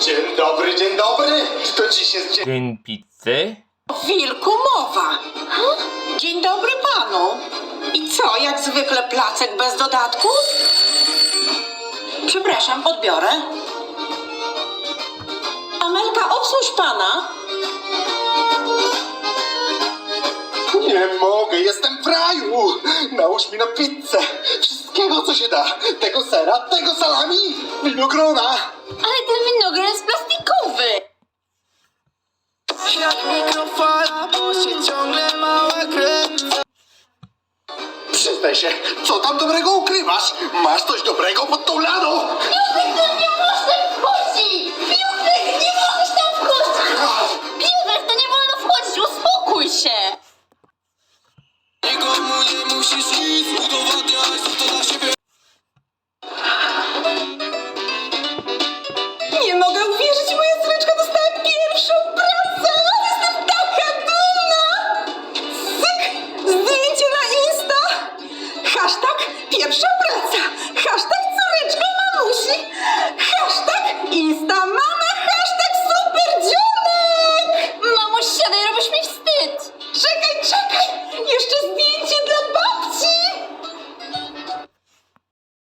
Dzień dobry, dzień dobry. Czy to dziś jest dzień Dzień pizzy? Wilku mowa. Dzień dobry panu. I co, jak zwykle placek bez dodatków? Przepraszam, odbiorę. Amelka, obsłuż pana. Nie mogę, jestem w raju! Nałóż mi na pizzę! Wszystkiego, co się da! Tego sera, tego salami, winogrona! Ale Mikrofala, bo się ciągle mała kręca Przyznaj się, co tam dobrego ukrywasz? Masz coś dobrego pod tą ladą? Piłtek do mnie proszę wchodzi! Piłtek, nie możesz tam wchodzić! Piłtek, to nie wolno wchodzić, uspokój się! Nikomu nie musisz nic udowadniać Pierwsza praca. Hashtag córeczka mamusi. Hashtag insta mama.